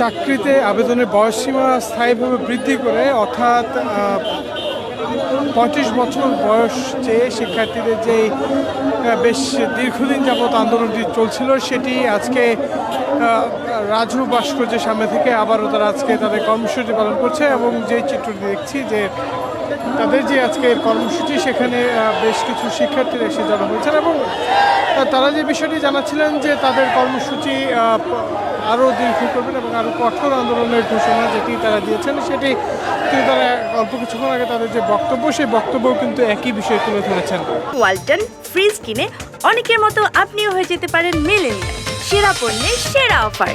চাকরিতে আবেদনের বয়সসীমা স্থায়ীভাবে বৃদ্ধি করে, অর্থাৎ পঁয়ত্রিশ বছর বয়স চেয়ে শিক্ষার্থীদের যে বেশ দীর্ঘদিন যাবৎ আন্দোলনটি চলছিল, সেটি আজকে রাজু ভাস্কর্যের সামনে থেকে আবারও তারা আজকে তাদের কর্মসূচি পালন করছে এবং যে চিত্রটি দেখছি যে তাদের যে আজকের কর্মসূচি, সেখানে বেশ কিছু শিক্ষার্থীরা এসে জড়ো হয়েছেন এবং তারা যে বিষয়টি জানাচ্ছিলেন যে তাদের কর্মসূচি আরও দীর্ঘ করবেন এবং আরও কঠোর আন্দোলনের ঘোষণা যেটি তারা দিয়েছেন, সেটি কিন্তু তারা অল্প কিছুক্ষণ আগে তাদের যে বক্তব্য, সেই বক্তব্যও কিন্তু একই বিষয় তুলে ধরেছেন। ওয়ালটন ফ্রিজ কিনে অনেকের মতো আপনিও হয়ে যেতে পারেন মেলেনিয়া সেরা পণ্যের সেরা অফার।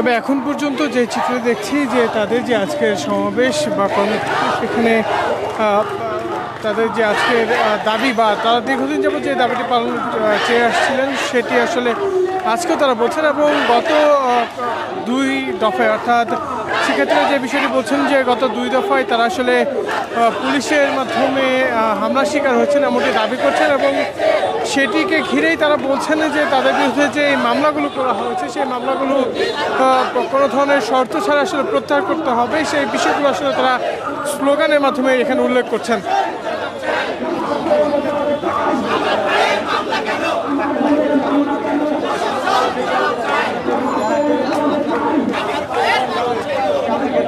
তবে এখন পর্যন্ত যে চিত্র দেখছি যে তাদের যে আজকের সমাবেশ বা এখানে তাদের যে আজকের দাবি বা তারা দীর্ঘদিন যাবত যে দাবিটি পালন চেয়ে আসছিলেন সেটি আসলে আজকেও তারা বলছেন এবং গত দুই দফায় অর্থাৎ সেক্ষেত্রে যে বিষয়টি বলছেন যে গত দুই দফায় তারা আসলে পুলিশের মাধ্যমে হামলা শিকার হচ্ছেন এমনটি দাবি করছেন এবং সেটিকে ঘিরেই তারা বলছেন যে তাদের বিরুদ্ধে যে মামলাগুলো করা হয়েছে, সেই মামলাগুলো কোনো ধরনের শর্ত ছাড়া আসলে প্রত্যাহার করতে হবে। সেই বিষয়গুলো আসলে তারা স্লোগানের মাধ্যমে এখানে উল্লেখ করছেন।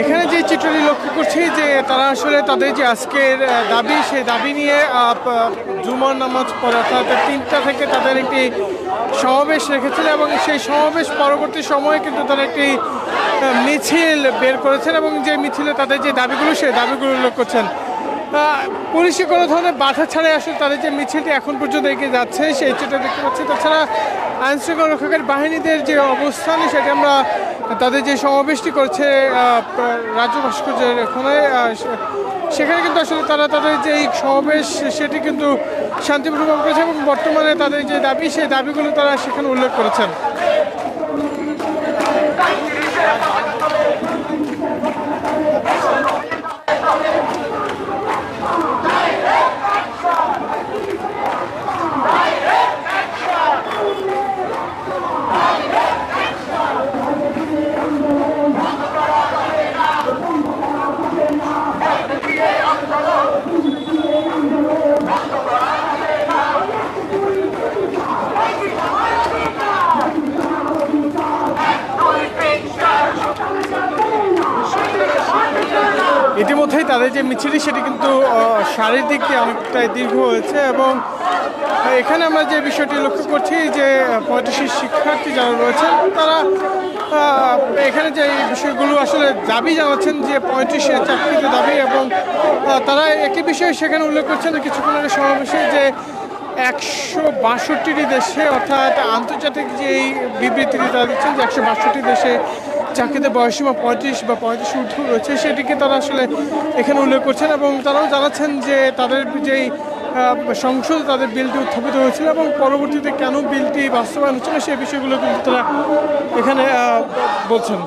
এখানে যে চিত্রটি লক্ষ্য করছি যে তারা আসলে তাদের যে আজকের দাবি, সেই দাবি নিয়ে জুমার নামাজ পরে অর্থাৎ তিনটা থেকে তাদের একটি সমাবেশ রেখেছিল এবং সেই সমাবেশ পরবর্তী সময়ে কিন্তু তারা একটি মিছিল বের করেছেন এবং যে মিছিলে তাদের যে দাবিগুলো, সেই দাবিগুলো উল্লেখ করছেন। পুলিশি কোনো ধরনের বাধা ছাড়াই আসলে তাদের যে মিছিলটি এখন পর্যন্ত এগিয়ে যাচ্ছে, সেই চিত্র দেখতে পাচ্ছি। তাছাড়া আইন শৃঙ্খলা রক্ষকের বাহিনীদের যে অবস্থান, সেটি আমরা তাদের যে সমাবেশটি করছে রাজ্য ভাস্কর্যের ওখানে সেখানে কিন্তু আসলে তারা তাদের যে এই সমাবেশ, সেটি কিন্তু শান্তিপূর্ণ করেছে এবং বর্তমানে তাদের যে দাবি, সেই দাবিগুলো তারা সেখানে উল্লেখ করেছেন। তাদের যে মিছিলটি সেটি কিন্তু শারীরিক দিক দিয়ে অনেকটাই দীর্ঘ হয়েছে এবং এখানে আমরা যে বিষয়টি লক্ষ্য করছি যে পঁয়ত্রিশ শিক্ষার্থী যারা রয়েছেন, তারা এখানে যে বিষয়গুলো আসলে দাবি জানাচ্ছেন যে পঁয়ত্রিশের চাকরিতে দাবি এবং তারা একই বিষয়ে সেখানে উল্লেখ করছেন কিছুক্ষণ আগে সমাবেশে যে একশো বাষট্টিটি দেশে অর্থাৎ আন্তর্জাতিক যে বিবৃতিটি তারা দিচ্ছেন যে একশো বাষট্টি দেশে চাকরিতে বয়সীমা পঁয়ত্রিশ বা পঁয়ত্রিশ ঊর্ধ্ব রয়েছে, সেটিকে তারা আসলে এখানে উল্লেখ করছেন এবং তারাও জানাচ্ছেন যে তাদের যেই সংসদ তাদের বিলটি উত্থাপিত হয়েছিল এবং পরবর্তীতে কেন বিলটি বাস্তবায়ন হচ্ছে না সেই বিষয়গুলো কিন্তু তারা এখানে বলছেন।